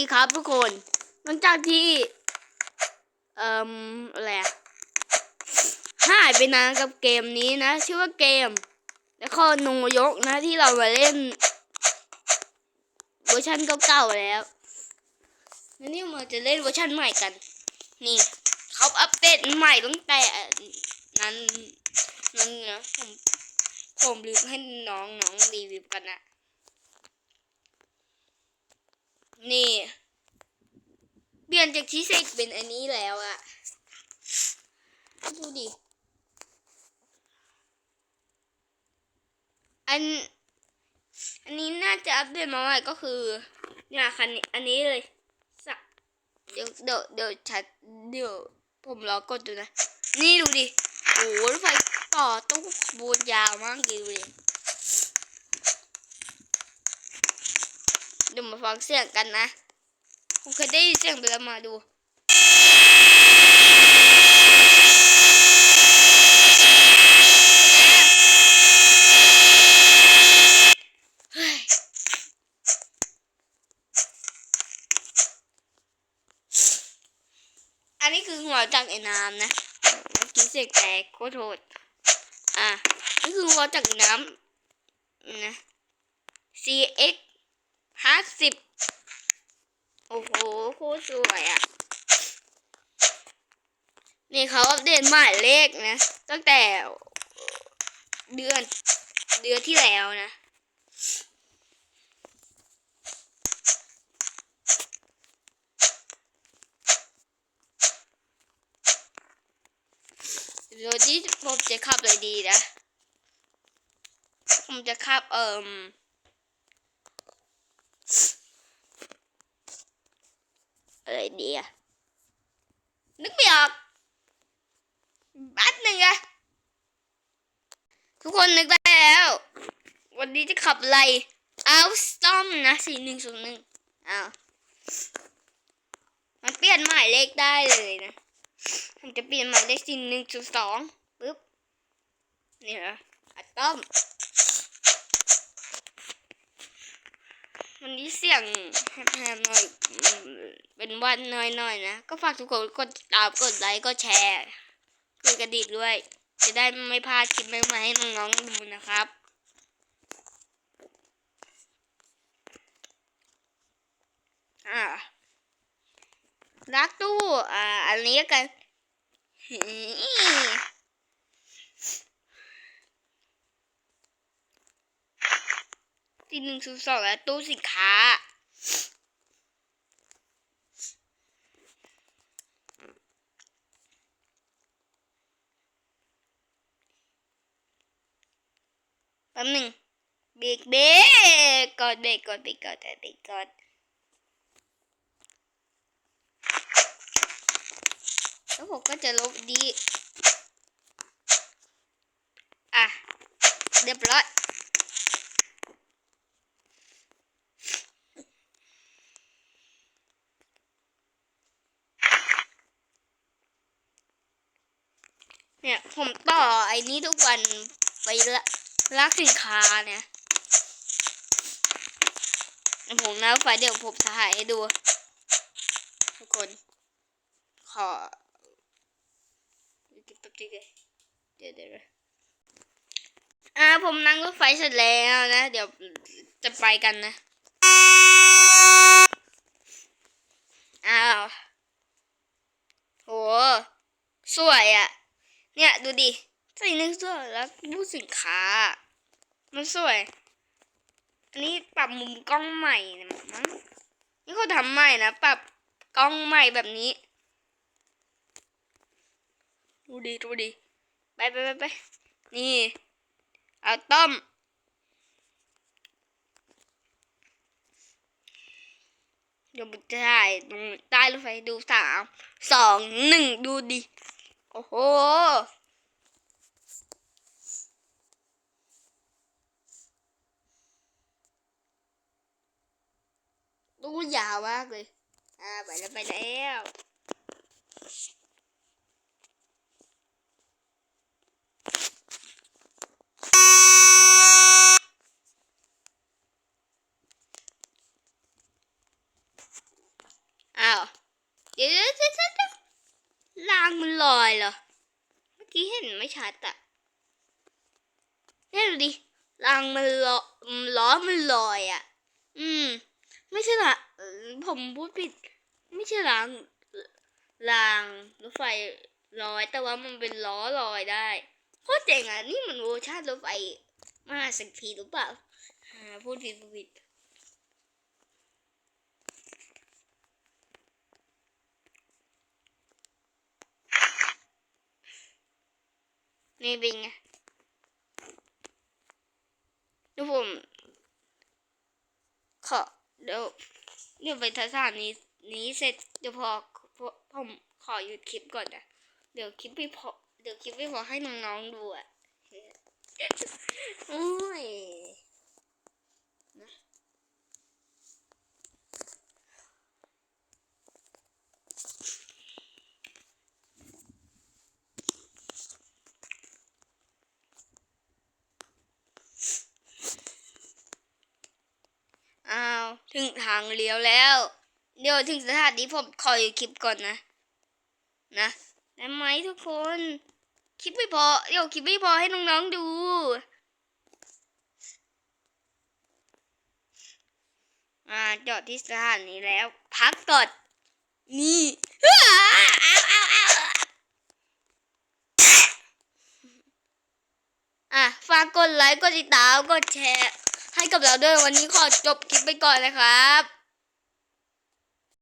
ดีครับทุกคนหลังจากที่เอ่มอะไรหายไปนานกับเกมนี้นะ ชื่อว่าเกมนครนายกนะที่เรามาเล่นเวอร์ชันเก่าๆแล้วแล้วนี่มาจะเล่นเวอร์ชันใหม่กัน นี่เขาอัปเดตใหม่ตั้งแต่นั้นนั้นนะผมผมลืมให้น้องน้องรีวิวกันนะ นี่ เปลี่ยนจากที่เซกเป็นอันนี้แล้วอะดูดิ อัน อันนี้น่าจะอัปเดตมาใหม่ก็คือเนี่ยคันนี้อันนี้เลยสักเดี๋ยวเดี๋ยวเดี๋ยวชัดเดี๋ยวผมรอกดดูนะ นี่ดูดิ โอ้โหรถไฟต่อตู้ขบวนยาวมากดูดิ ดี๋ยวมาฟังเสียงกันนะผมเคยได้ยินเสียงไปแล้วมาดูอันนี้คือหัวจากไอ้น้ำนะเมื่อกี้เสียงแตกขอโทษอะนี่คือหัวจากน้ำนะ CX ห้าสิบโอ้โหโคตรสวยอะ นี่เขาอัปเดตหมายเลขนะ ตั้งแต่เดือนเดือนที่แล้วนะโดยที่ผมจะขับเลยดีนะ ผมจะขับเอ่ม อะไรดีอะนึกไม่ออกบัดหนึ่งอะทุกคนนึกได้แล้ว วันนี้จะขับอะไรเอาสตอมนะสี่หนึ่งศูนย์หนึ่งอ้าวมันเปลี่ยนหมายเลขได้เลยนะผมจะเปลี่ยนหมายเลขสี่หนึ่งศูนย์สองปึ๊บนี่เหรออะตอม วันนี้เสียงแหบๆหน่อย เป็นวันน่อยๆนะ ก็ฝากทุกคนกดติดตามกดไลค์กดแชร์กดกระดิ่งด้วย จะได้ไม่พลาดคลิปใหม่ๆให้น้องๆดูนะครับอ่ารักตู้อ่าอันนี้กัน ที่หนึ่งศูนย์สองและตู้สินค้า แป๊บหนึ่งเบรกเบรกกดเบรกกดเบรกกดเบรกกดแล้วผมก็จะลบดี อะ เรียบร้อย เนี่ยผมต่อไอ้นี้ทุกวันไปละลากสินค้าเนี่ยผมนะไฟเดี๋ยวผมถ่ายให้ดู ทุกคน ขอแป๊บนึงเลยเดี๋ยวเดี๋ยวอ่าผมนั่งรถไฟเสร็จแล้วนะ เดี๋ยวจะไปกันนะอ้าวโหสวยอะ่ะ เนี่ยดูดิใส่หนึ่งสวยแล้วรูสินค้า มันสวย อันนี้ปรับมุมกล้องใหม่นะมั้งนี่เขาทำใหม่นะปรับกล้องใหม่แบบนี้ ดูดิดูดิไปไปไปไปนี่ เอาต้มเดี๋ยวผมจะถ่ายตรงใต้รถไฟดูสามสองหนึ่งดูดิ อ้โหตู้ยาวมากเลย อ่า ไปแล้วไปแล้ว เดี๋ยวเดี๋ยวเดี๋ยวเดี๋ยวรางมัน ลอยเหรอ เมื่อกี้เห็นไม่ชัดอะเนี่ยดูดิรางมันลออืมล้อมันลอยอะอืม ไม่ใช่ละผมพูดผิด ไม่ใช่รางรางรถไฟลอย แต่ว่ามันเป็นล้อลอยได้โคตรเจ๋งอะ นี่มันเวอร์ชันรถไฟมหาเศรษฐีหรือเปล่า อ่า พูดผิดพูดผิด นี่เป็นไงเดี๋ยวผม ขอเดี๋ยวเดี๋ยวไปสถานีนี้เสร็จเดี๋ยวพอพอผมขอหยุดคลิปก่อนนะเดี๋ยวคลิปไม่พอเดี๋ยวคลิปไม่พอให้น้องๆดูอะโอ้ยนะอ้าวถึงทางเลี้ยวแล้ว เดี๋ยวถึงสถานีผมขอหยุดคลิปก่อนนะ นะได้ไหมทุกคน คลิปไม่พอ เดี๋ยวคลิปไม่พอให้น้องๆดูอ่าจอดที่สถานีแล้ว พักก่อนนี่อะฝากกดไลค์ กดติดตาม กดแชร์ ให้กับเราด้วยวันนี้ขอจบคลิปไปก่อนนะครับ